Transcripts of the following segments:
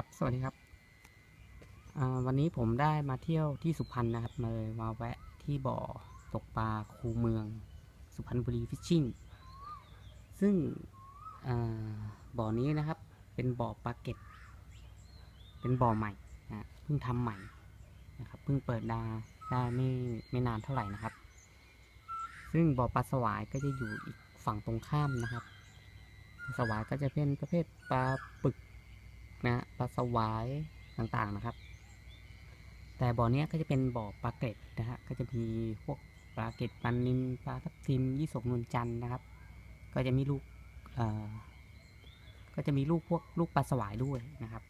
ครับ สวัสดีครับ วันนี้ผมได้มาเที่ยวที่สุพรรณนะครับมาเลยมาแวะที่บ่อตกปลาคูเมือง สุพรรณบุรีฟิชชิ่ง ซึ่งบ่อนี้นะครับ เป็นบ่อปลาเก็ต เป็นบ่อใหม่นะเพิ่งทำใหม่นะครับเพิ่งเปิดด้ได้ไม่ไม่นานเท่าไหร่นะครับ ซึ่งบ่อปลาสวายก็จะอยู่อีกฝั่งตรงข้ามนะครับ สวายก็จะเป็นประเภทปลาปึก นะปลาสวายต่างๆนะครับ แต่บ่อเนี้ยก็จะเป็นบ่อปลาเกร็ดนะฮะก็จะมีพวกปลาเกร็ดปลานิลปลาทับทิมยี่สกนวลจันทร์นะครับ ก็จะมีลูกก็จะมีลูกพวกลูกปลาสวายด้วยนะครับ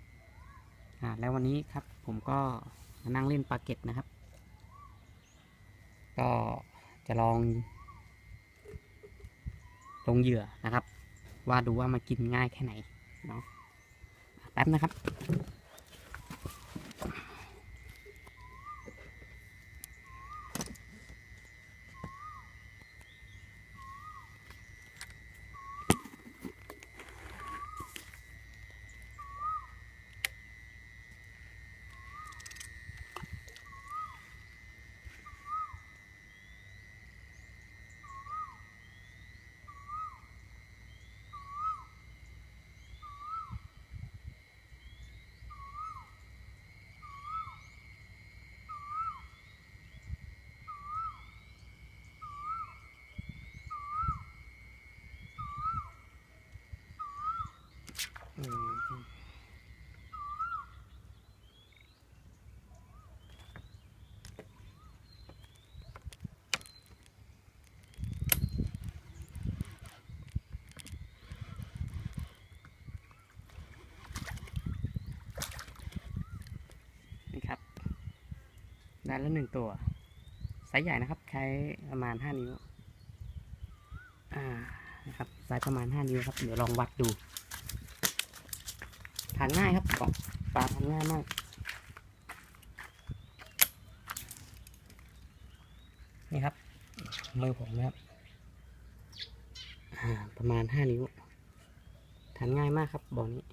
อ่าแล้ววันนี้ครับผมก็นั่งเล่นปลาเกร็ดนะครับ ก็จะลองลงเหยื่อนะครับ ว่าดูว่ามันกินง่ายแค่ไหนเนาะ แป๊บนะครับ นี่ครับได้แล้วหนึ่งตัวไซส์ใหญ่นะครับใช้ประมาณห้านิ้ว อ่า นะครับไซส์ประมาณห้านิ้วครับ เดี๋ยวลองวัดดู ทานง่ายครับเกาะปลาทานง่ายมากนี่ครับมือผมนะครับประมาณห้านิ้วทานง่ายมากครับบ่อนี้